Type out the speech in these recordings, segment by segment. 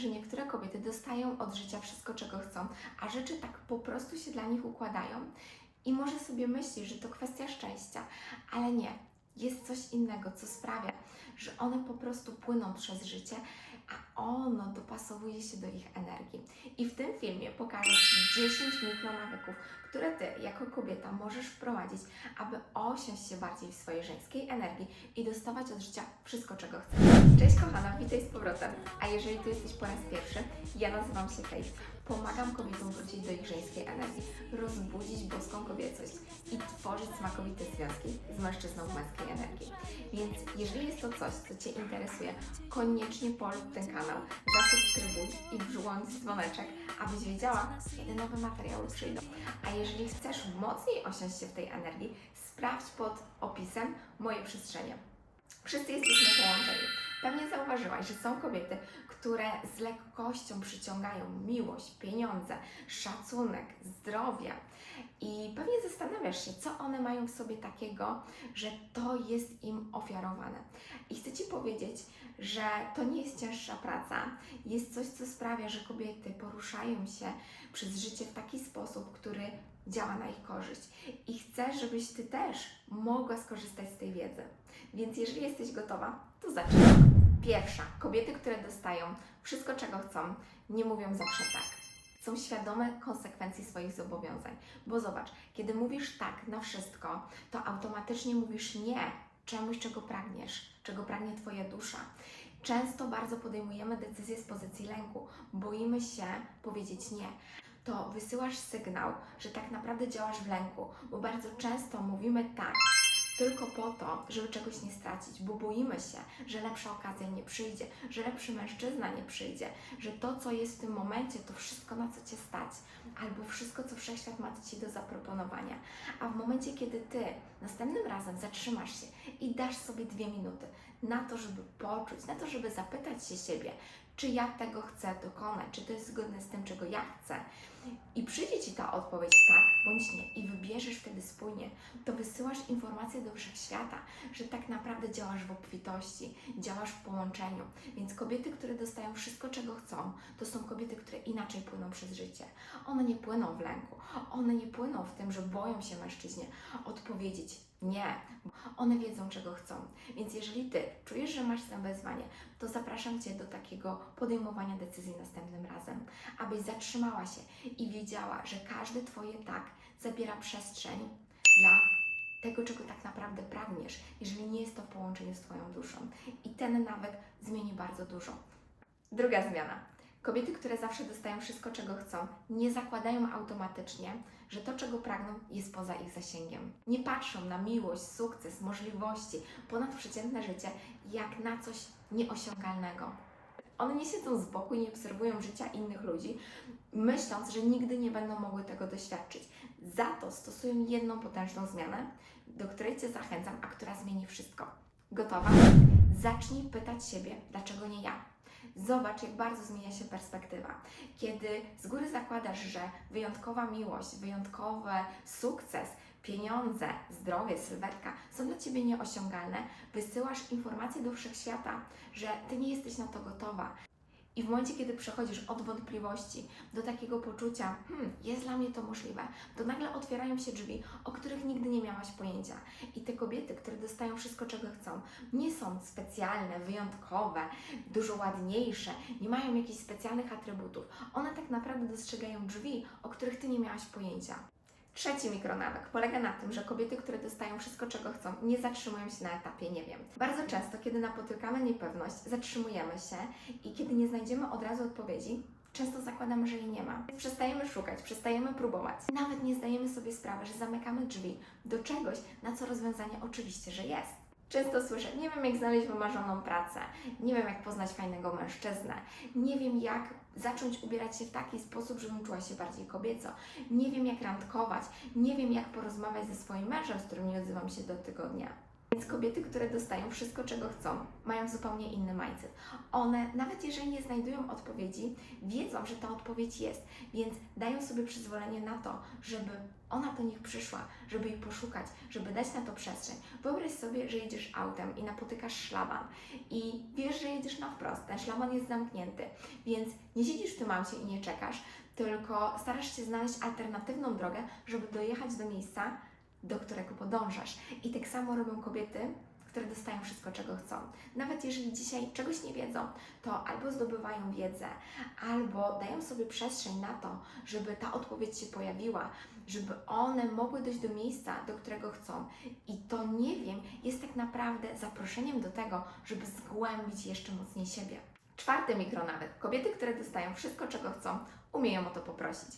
że niektóre kobiety dostają od życia wszystko, czego chcą, a rzeczy tak po prostu się dla nich układają i może sobie myślisz, że to kwestia szczęścia, ale nie. Jest coś innego, co sprawia, że one po prostu płyną przez życie, a ono dopasowuje się do ich energii. I w tym filmie pokażę Ci 10 mikronawyków, które Ty jako kobieta możesz wprowadzić, aby osiąść się bardziej w swojej żeńskiej energii i dostawać od życia wszystko, czego chcesz. Cześć kochana, witaj z powrotem. A jeżeli Ty jesteś po raz pierwszy, ja nazywam się Kate. Pomagam kobietom wrócić do ich żeńskiej energii, rozbudzić boską kobiecość i tworzyć smakowite związki z mężczyzną w męskiej energii. Więc jeżeli jest to coś, co Cię interesuje, koniecznie polub ten kanał, zasubskrybuj i włącz dzwoneczek, abyś wiedziała, kiedy nowe materiały przyjdą. A jeżeli chcesz mocniej osiąść się w tej energii, sprawdź pod opisem moje przestrzenie. Wszyscy jesteśmy połączeni. Pewnie zauważyłaś, że są kobiety, które z lekkością przyciągają miłość, pieniądze, szacunek, zdrowie. I pewnie zastanawiasz się, co one mają w sobie takiego, że to jest im ofiarowane. I chcę Ci powiedzieć, że to nie jest cięższa praca. Jest coś, co sprawia, że kobiety poruszają się przez życie w taki sposób, który działa na ich korzyść. I chcę, żebyś Ty też mogła skorzystać z tej wiedzy. Więc jeżeli jesteś gotowa, to zacznijmy. Pierwsza. Kobiety, które dostają wszystko, czego chcą, nie mówią zawsze tak. Są świadome konsekwencji swoich zobowiązań. Bo zobacz, kiedy mówisz tak na wszystko, to automatycznie mówisz nie czemuś, czego pragniesz, czego pragnie Twoja dusza. Często bardzo podejmujemy decyzje z pozycji lęku, boimy się powiedzieć nie. To wysyłasz sygnał, że tak naprawdę działasz w lęku, bo bardzo często mówimy tak tylko po to, żeby czegoś nie stracić, bo boimy się, że lepsza okazja nie przyjdzie, że lepszy mężczyzna nie przyjdzie, że to, co jest w tym momencie, to wszystko, na co Cię stać, albo wszystko, co wszechświat ma Ci do zaproponowania. A w momencie, kiedy Ty następnym razem zatrzymasz się i dasz sobie dwie minuty na to, żeby poczuć, na to, żeby zapytać się siebie, czy ja tego chcę dokonać, czy to jest zgodne z tym, czego ja chcę, i przyjdzie Ci ta odpowiedź tak bądź nie, i wybierzesz wtedy spójnie, to wysyłasz informację do wszechświata, że tak naprawdę działasz w obfitości, działasz w połączeniu. Więc kobiety, które dostają wszystko, czego chcą, to są kobiety, które inaczej płyną przez życie. One nie płyną w lęku, one nie płyną w tym, że boją się mężczyźnie odpowiedzieć nie. One wiedzą, czego chcą. Więc jeżeli Ty czujesz, że masz tam wezwanie, to zapraszam Cię do takiego podejmowania decyzji następnym razem, abyś zatrzymała się i wiedziała, że każde Twoje tak zabiera przestrzeń dla tego, czego tak naprawdę pragniesz, jeżeli nie jest to w połączeniu z Twoją duszą. I ten nawyk zmieni bardzo dużo. Druga zmiana. Kobiety, które zawsze dostają wszystko, czego chcą, nie zakładają automatycznie, że to, czego pragną, jest poza ich zasięgiem. Nie patrzą na miłość, sukces, możliwości, ponadprzeciętne życie jak na coś nieosiągalnego. One nie siedzą z boku i nie obserwują życia innych ludzi, myśląc, że nigdy nie będą mogły tego doświadczyć. Za to stosują jedną potężną zmianę, do której Cię zachęcam, a która zmieni wszystko. Gotowa? Zacznij pytać siebie, dlaczego nie ja? Zobacz, jak bardzo zmienia się perspektywa. Kiedy z góry zakładasz, że wyjątkowa miłość, wyjątkowy sukces, pieniądze, zdrowie, sylwetka są dla Ciebie nieosiągalne, wysyłasz informację do wszechświata, że Ty nie jesteś na to gotowa. I w momencie, kiedy przechodzisz od wątpliwości do takiego poczucia, hmm, jest dla mnie to możliwe, to nagle otwierają się drzwi, o których nigdy nie miałaś pojęcia. I te kobiety, które dostają wszystko, czego chcą, nie są specjalne, wyjątkowe, dużo ładniejsze, nie mają jakichś specjalnych atrybutów. One tak naprawdę dostrzegają drzwi, o których Ty nie miałaś pojęcia. Trzeci mikronawyk polega na tym, że kobiety, które dostają wszystko, czego chcą, nie zatrzymują się na etapie nie wiem. Bardzo często, kiedy napotykamy niepewność, zatrzymujemy się i kiedy nie znajdziemy od razu odpowiedzi, często zakładamy, że jej nie ma. Przestajemy szukać, przestajemy próbować. Nawet nie zdajemy sobie sprawy, że zamykamy drzwi do czegoś, na co rozwiązanie oczywiście, że jest. Często słyszę, nie wiem jak znaleźć wymarzoną pracę, nie wiem jak poznać fajnego mężczyznę, nie wiem jak zacząć ubierać się w taki sposób, żebym czuła się bardziej kobieco, nie wiem jak randkować, nie wiem jak porozmawiać ze swoim mężem, z którym nie odzywam się do tygodnia. Więc kobiety, które dostają wszystko, czego chcą, mają zupełnie inny mindset. One, nawet jeżeli nie znajdują odpowiedzi, wiedzą, że ta odpowiedź jest, więc dają sobie przyzwolenie na to, żeby ona do nich przyszła, żeby jej poszukać, żeby dać na to przestrzeń. Wyobraź sobie, że jedziesz autem i napotykasz szlaban i wiesz, że jedziesz na wprost, ten szlaban jest zamknięty, więc nie siedzisz w tym aucie i nie czekasz, tylko starasz się znaleźć alternatywną drogę, żeby dojechać do miejsca, do którego podążasz. I tak samo robią kobiety, które dostają wszystko, czego chcą. Nawet jeżeli dzisiaj czegoś nie wiedzą, to albo zdobywają wiedzę, albo dają sobie przestrzeń na to, żeby ta odpowiedź się pojawiła, żeby one mogły dojść do miejsca, do którego chcą. I to nie wiem, jest tak naprawdę zaproszeniem do tego, żeby zgłębić jeszcze mocniej siebie. Czwarty mikronawyk. Kobiety, które dostają wszystko, czego chcą, umieją o to poprosić.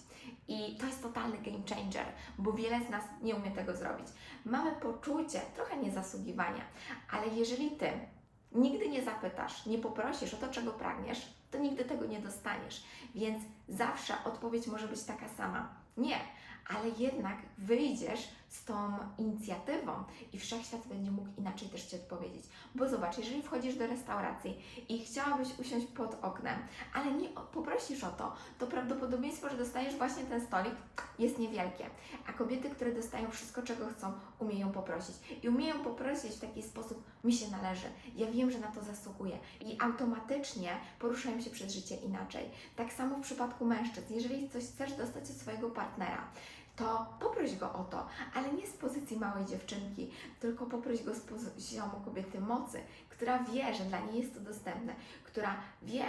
I to jest totalny game changer, bo wiele z nas nie umie tego zrobić. Mamy poczucie trochę niezasługiwania, ale jeżeli ty nigdy nie zapytasz, nie poprosisz o to, czego pragniesz, to nigdy tego nie dostaniesz. Więc zawsze odpowiedź może być taka sama. Nie, ale jednak wyjdziesz z tą inicjatywą i wszechświat będzie mógł inaczej też Ci odpowiedzieć. Bo zobacz, jeżeli wchodzisz do restauracji i chciałabyś usiąść pod oknem, ale nie poprosisz o to, to prawdopodobieństwo, że dostaniesz właśnie ten stolik jest niewielkie. A kobiety, które dostają wszystko, czego chcą, umieją poprosić. I umieją poprosić w taki sposób, mi się należy, ja wiem, że na to zasługuję. I automatycznie poruszają się przez życie inaczej. Tak samo w przypadku mężczyzn. Jeżeli coś chcesz dostać od swojego partnera, to poproś go o to, ale nie z pozycji małej dziewczynki, tylko poproś go z poziomu kobiety mocy, która wie, że dla niej jest to dostępne, która wie,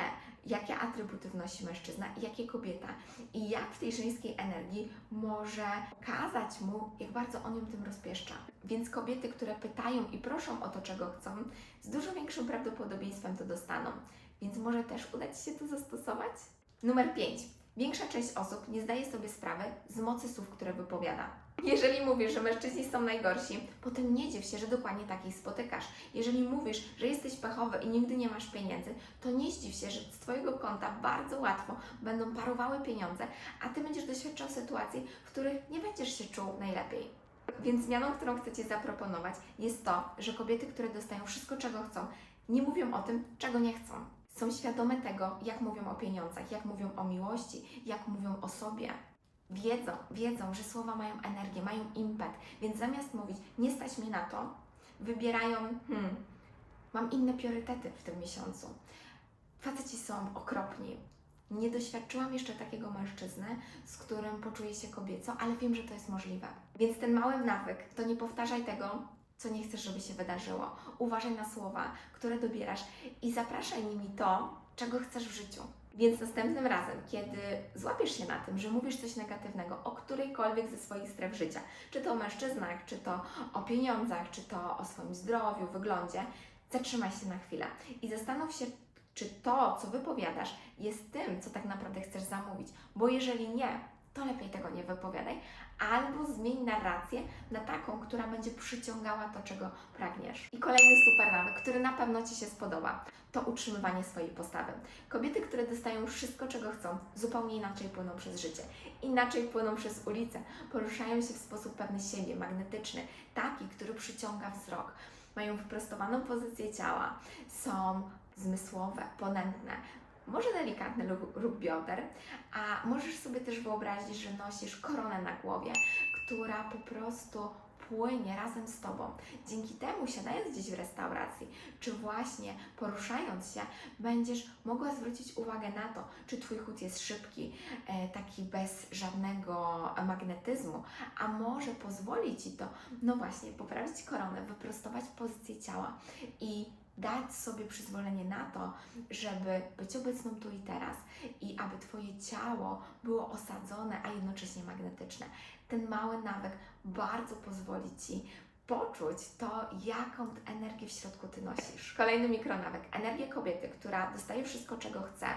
jakie atrybuty wnosi mężczyzna i jakie kobieta, i jak w tej żeńskiej energii może kazać mu, jak bardzo on ją tym rozpieszcza. Więc kobiety, które pytają i proszą o to, czego chcą, z dużo większym prawdopodobieństwem to dostaną. Więc może też uda Ci się to zastosować? Numer 5. Większa część osób nie zdaje sobie sprawy z mocy słów, które wypowiada. Jeżeli mówisz, że mężczyźni są najgorsi, potem nie dziw się, że dokładnie takich spotykasz. Jeżeli mówisz, że jesteś pechowy i nigdy nie masz pieniędzy, to nie zdziw się, że z Twojego konta bardzo łatwo będą parowały pieniądze, a Ty będziesz doświadczał sytuacji, w których nie będziesz się czuł najlepiej. Więc zmianą, którą chcę Ci zaproponować, jest to, że kobiety, które dostają wszystko, czego chcą, nie mówią o tym, czego nie chcą są świadome tego, jak mówią o pieniądzach, jak mówią o miłości, jak mówią o sobie. Wiedzą, wiedzą, że słowa mają energię, mają impet, więc zamiast mówić, nie stać mi na to, wybierają, hmm, mam inne priorytety w tym miesiącu. Faceci są okropni. Nie doświadczyłam jeszcze takiego mężczyzny, z którym poczuję się kobieco, ale wiem, że to jest możliwe. Więc ten mały nawyk to nie powtarzaj tego, co nie chcesz, żeby się wydarzyło. Uważaj na słowa, które dobierasz i zapraszaj nimi to, czego chcesz w życiu. Więc następnym razem, kiedy złapiesz się na tym, że mówisz coś negatywnego o którejkolwiek ze swoich stref życia, czy to o mężczyznach, czy to o pieniądzach, czy to o swoim zdrowiu, wyglądzie, zatrzymaj się na chwilę i zastanów się, czy to, co wypowiadasz, jest tym, co tak naprawdę chcesz zamówić. Bo jeżeli nie, to lepiej tego nie wypowiadaj, albo zmień narrację na taką, która będzie przyciągała to, czego pragniesz. I kolejny super nawyk, który na pewno Ci się spodoba, to utrzymywanie swojej postawy. Kobiety, które dostają wszystko, czego chcą, zupełnie inaczej płyną przez życie, inaczej płyną przez ulicę, poruszają się w sposób pewny siebie, magnetyczny, taki, który przyciąga wzrok. Mają wyprostowaną pozycję ciała, są zmysłowe, ponętne, może delikatny ruch bioder, a możesz sobie też wyobrazić, że nosisz koronę na głowie, która po prostu płynie razem z Tobą. Dzięki temu, siadając gdzieś w restauracji, czy właśnie poruszając się, będziesz mogła zwrócić uwagę na to, czy Twój chód jest szybki, e, taki bez żadnego magnetyzmu, a może pozwoli Ci to, no właśnie, poprawić koronę, wyprostować pozycję ciała i dać sobie przyzwolenie na to, żeby być obecną tu i teraz i aby Twoje ciało było osadzone, a jednocześnie magnetyczne. Ten mały nawyk bardzo pozwoli Ci poczuć to, jaką energię w środku Ty nosisz. Kolejny mikronawyk. Energia kobiety, która dostaje wszystko, czego chce,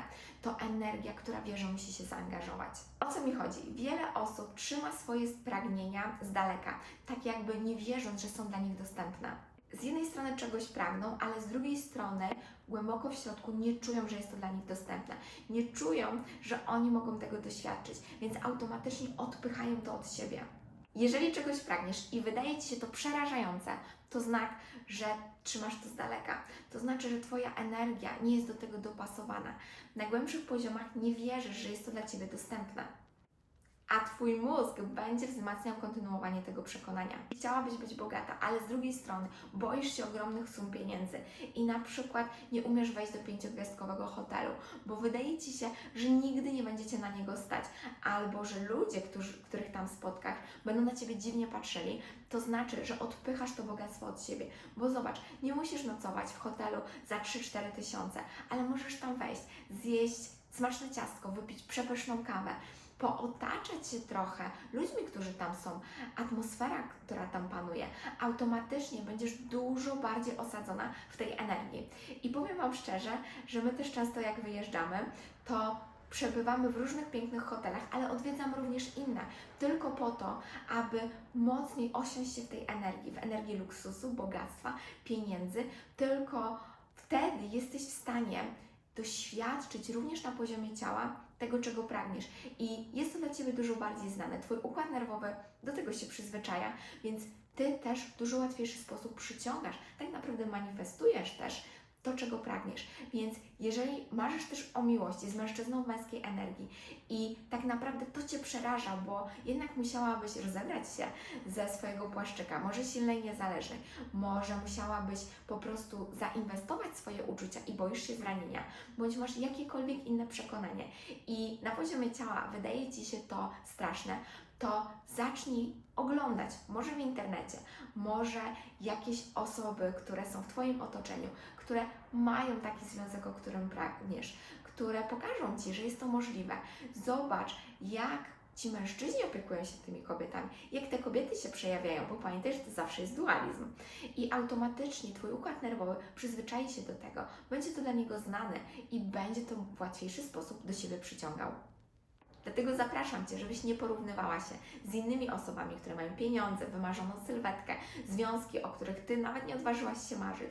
to energia, która wie, że musi się zaangażować. O co mi chodzi? Wiele osób trzyma swoje pragnienia z daleka, tak jakby nie wierząc, że są dla nich dostępne z jednej strony czegoś pragną, ale z drugiej strony głęboko w środku nie czują, że jest to dla nich dostępne. Nie czują, że oni mogą tego doświadczyć, więc automatycznie odpychają to od siebie. Jeżeli czegoś pragniesz i wydaje Ci się to przerażające, to znak, że trzymasz to z daleka. To znaczy, że Twoja energia nie jest do tego dopasowana. Na głębszych poziomach nie wierzysz, że jest to dla Ciebie dostępne. A Twój mózg będzie wzmacniał kontynuowanie tego przekonania. Chciałabyś być bogata, ale z drugiej strony boisz się ogromnych sum pieniędzy i na przykład nie umiesz wejść do pięciogwiazdkowego hotelu, bo wydaje Ci się, że nigdy nie będziecie na niego stać, albo że ludzie, którzy, których tam spotkasz, będą na Ciebie dziwnie patrzyli, to znaczy, że odpychasz to bogactwo od siebie. Bo zobacz, nie musisz nocować w hotelu za 3-4 tysiące, ale możesz tam wejść, zjeść smaczne ciastko, wypić przepyszną kawę, pootaczać się trochę ludźmi, którzy tam są, atmosfera, która tam panuje, automatycznie będziesz dużo bardziej osadzona w tej energii. I powiem Wam szczerze, że my też często jak wyjeżdżamy, to przebywamy w różnych pięknych hotelach, ale odwiedzam również inne, tylko po to, aby mocniej osiąść się w tej energii, w energii luksusu, bogactwa, pieniędzy, tylko wtedy jesteś w stanie doświadczyć również na poziomie ciała tego, czego pragniesz. I jest to dla Ciebie dużo bardziej znane. Twój układ nerwowy do tego się przyzwyczaja, więc Ty też w dużo łatwiejszy sposób przyciągasz, tak naprawdę manifestujesz też to, czego pragniesz. Więc jeżeli marzysz też o miłości z mężczyzną męskiej energii i tak naprawdę to Cię przeraża, bo jednak musiałabyś rozebrać się ze swojego płaszczyka, może silnej, niezależnej, może musiałabyś po prostu zainwestować swoje uczucia i boisz się zranienia, bądź masz jakiekolwiek inne przekonanie i na poziomie ciała wydaje Ci się to straszne, to zacznij oglądać, może w internecie, może jakieś osoby, które są w Twoim otoczeniu, które mają taki związek, o którym pragniesz, które pokażą Ci, że jest to możliwe. Zobacz, jak ci mężczyźni opiekują się tymi kobietami, jak te kobiety się przejawiają, bo pamiętaj, że to zawsze jest dualizm. I automatycznie Twój układ nerwowy przyzwyczai się do tego, będzie to dla niego znane i będzie to w łatwiejszy sposób do siebie przyciągał. Dlatego zapraszam Cię, żebyś nie porównywała się z innymi osobami, które mają pieniądze, wymarzoną sylwetkę, związki, o których Ty nawet nie odważyłaś się marzyć,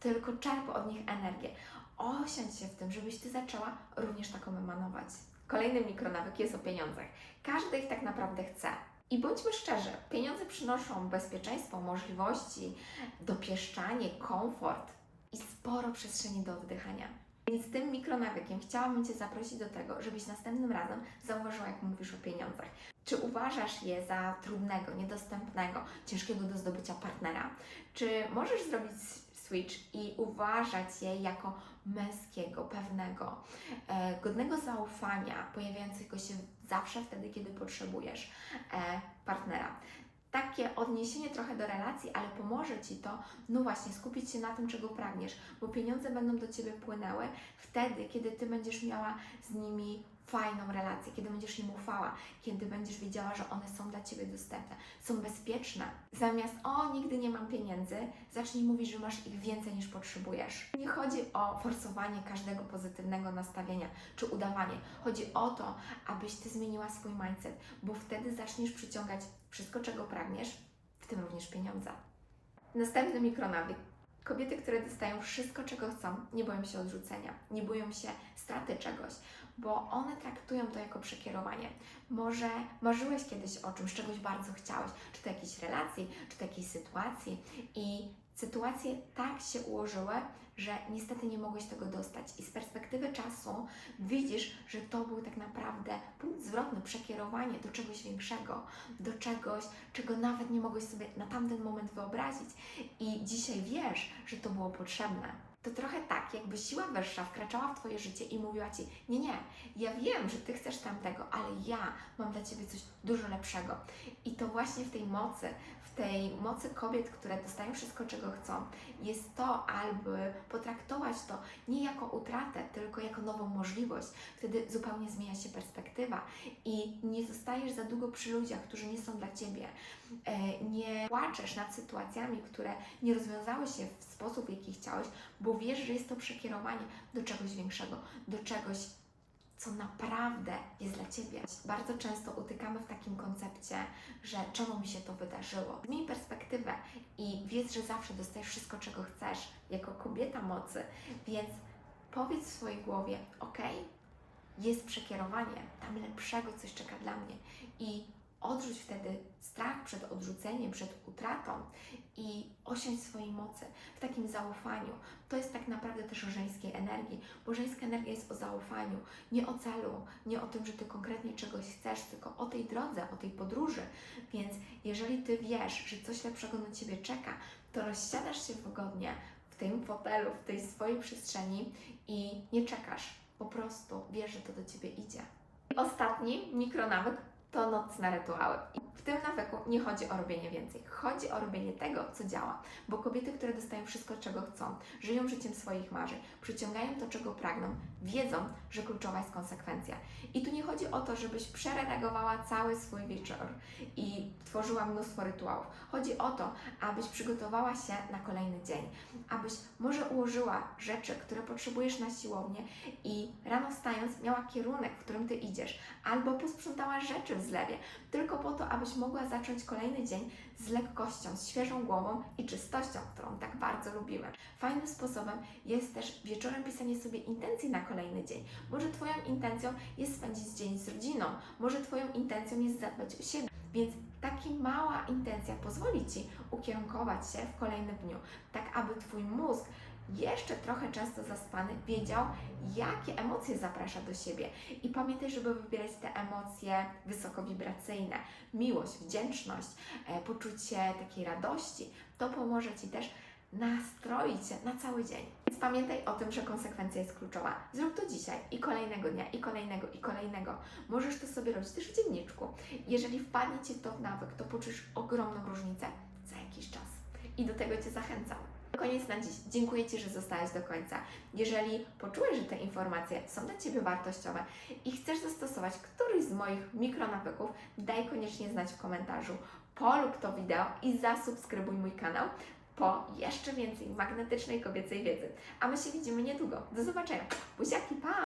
tylko czerp od nich energię. Osiądź się w tym, żebyś Ty zaczęła również taką emanować. Kolejny mikronawyk jest o pieniądzach. Każdy ich tak naprawdę chce. I bądźmy szczerzy, pieniądze przynoszą bezpieczeństwo, możliwości, dopieszczanie, komfort i sporo przestrzeni do oddychania. Więc tym mikronawykiem chciałabym Cię zaprosić do tego, żebyś następnym razem zauważyła, jak mówisz o pieniądzach. Czy uważasz je za trudnego, niedostępnego, ciężkiego do zdobycia partnera? Czy możesz zrobić switch i uważać je jako męskiego, pewnego, e, godnego zaufania, pojawiającego się zawsze wtedy, kiedy potrzebujesz e, partnera? Takie odniesienie trochę do relacji, ale pomoże Ci to, no właśnie, skupić się na tym, czego pragniesz, bo pieniądze będą do Ciebie płynęły wtedy, kiedy Ty będziesz miała z nimi fajną relację, kiedy będziesz im ufała, kiedy będziesz wiedziała, że one są dla Ciebie dostępne, są bezpieczne. Zamiast o, nigdy nie mam pieniędzy, zacznij mówić, że masz ich więcej niż potrzebujesz. Nie chodzi o forsowanie każdego pozytywnego nastawienia czy udawanie. Chodzi o to, abyś Ty zmieniła swój mindset, bo wtedy zaczniesz przyciągać wszystko, czego pragniesz, w tym również pieniądze. Następny mikronawyk. Kobiety, które dostają wszystko, czego chcą, nie boją się odrzucenia, nie boją się straty czegoś, bo one traktują to jako przekierowanie. Może marzyłeś kiedyś o czymś, czegoś bardzo chciałeś, czy to jakiejś relacji, czy to jakiejś sytuacji i sytuacje tak się ułożyły, że niestety nie mogłeś tego dostać. I z perspektywy czasu widzisz, że to był tak naprawdę punkt zwrotny, przekierowanie do czegoś większego, do czegoś, czego nawet nie mogłeś sobie na tamten moment wyobrazić. I dzisiaj wiesz, że to było potrzebne. To trochę tak, jakby siła wyższa wkraczała w Twoje życie i mówiła Ci: Nie, nie, ja wiem, że Ty chcesz tamtego, ale ja mam dla Ciebie coś dużo lepszego. I to właśnie w tej mocy, w tej mocy kobiet, które dostają wszystko, czego chcą, jest to, aby potraktować to nie jako utratę, tylko jako nową możliwość. Wtedy zupełnie zmienia się perspektywa i nie zostajesz za długo przy ludziach, którzy nie są dla Ciebie. E, nie płaczesz nad sytuacjami, które nie rozwiązały się w sposób, jaki chciałeś, bo wiesz, że jest to przekierowanie do czegoś większego, do czegoś co naprawdę jest dla Ciebie. Bardzo często utykamy w takim koncepcie, że czemu mi się to wydarzyło. Zmień perspektywę i wiedz, że zawsze dostajesz wszystko, czego chcesz, jako kobieta mocy, więc powiedz w swojej głowie, ok, jest przekierowanie, tam lepszego coś czeka dla mnie i odrzuć wtedy strach przed odrzuceniem, przed utratą i osiądź swojej mocy w takim zaufaniu. To jest tak naprawdę też o żeńskiej energii, bo żeńska energia jest o zaufaniu, nie o celu, nie o tym, że ty konkretnie czegoś chcesz, tylko o tej drodze, o tej podróży. Więc jeżeli ty wiesz, że coś lepszego na ciebie czeka, to rozsiadasz się wygodnie w tym fotelu, w tej swojej przestrzeni i nie czekasz. Po prostu wiesz, że to do ciebie idzie. Ostatni mikronawyk to nocne rytuały. W tym nawyku nie chodzi o robienie więcej, chodzi o robienie tego, co działa. Bo kobiety, które dostają wszystko, czego chcą, żyją życiem swoich marzeń, przyciągają to, czego pragną, wiedzą, że kluczowa jest konsekwencja. I tu nie chodzi o to, żebyś przeredagowała cały swój wieczór i tworzyła mnóstwo rytuałów. Chodzi o to, abyś przygotowała się na kolejny dzień, abyś może ułożyła rzeczy, które potrzebujesz na siłownię i rano wstając miała kierunek, w którym ty idziesz, albo posprzątała rzeczy w zlewie, tylko po to, abyś mogła zacząć kolejny dzień z lekkością, z świeżą głową i czystością, którą tak bardzo lubimy. Fajnym sposobem jest też wieczorem pisanie sobie intencji na kolejny dzień. Może Twoją intencją jest spędzić dzień z rodziną, może Twoją intencją jest zadbać o siebie. Więc taka mała intencja pozwoli Ci ukierunkować się w kolejnym dniu, tak aby Twój mózg jeszcze trochę często zaspany wiedział, jakie emocje zaprasza do siebie. I pamiętaj, żeby wybierać te emocje wysokowibracyjne. Miłość, wdzięczność, e, poczucie takiej radości. To pomoże Ci też nastroić się na cały dzień. Więc pamiętaj o tym, że konsekwencja jest kluczowa. Zrób to dzisiaj i kolejnego dnia, i kolejnego, i kolejnego. Możesz to sobie robić też w dzienniczku. Jeżeli wpadnie Ci to w nawyk, to poczujesz ogromną różnicę za jakiś czas. I do tego Cię zachęcam. Koniec na dziś. Dziękuję Ci, że zostałeś do końca. Jeżeli poczujesz, że te informacje są dla Ciebie wartościowe i chcesz zastosować któryś z moich mikronawyków, daj koniecznie znać w komentarzu. Polub to wideo i zasubskrybuj mój kanał po jeszcze więcej magnetycznej kobiecej wiedzy. A my się widzimy niedługo. Do zobaczenia. Buziaki, pa!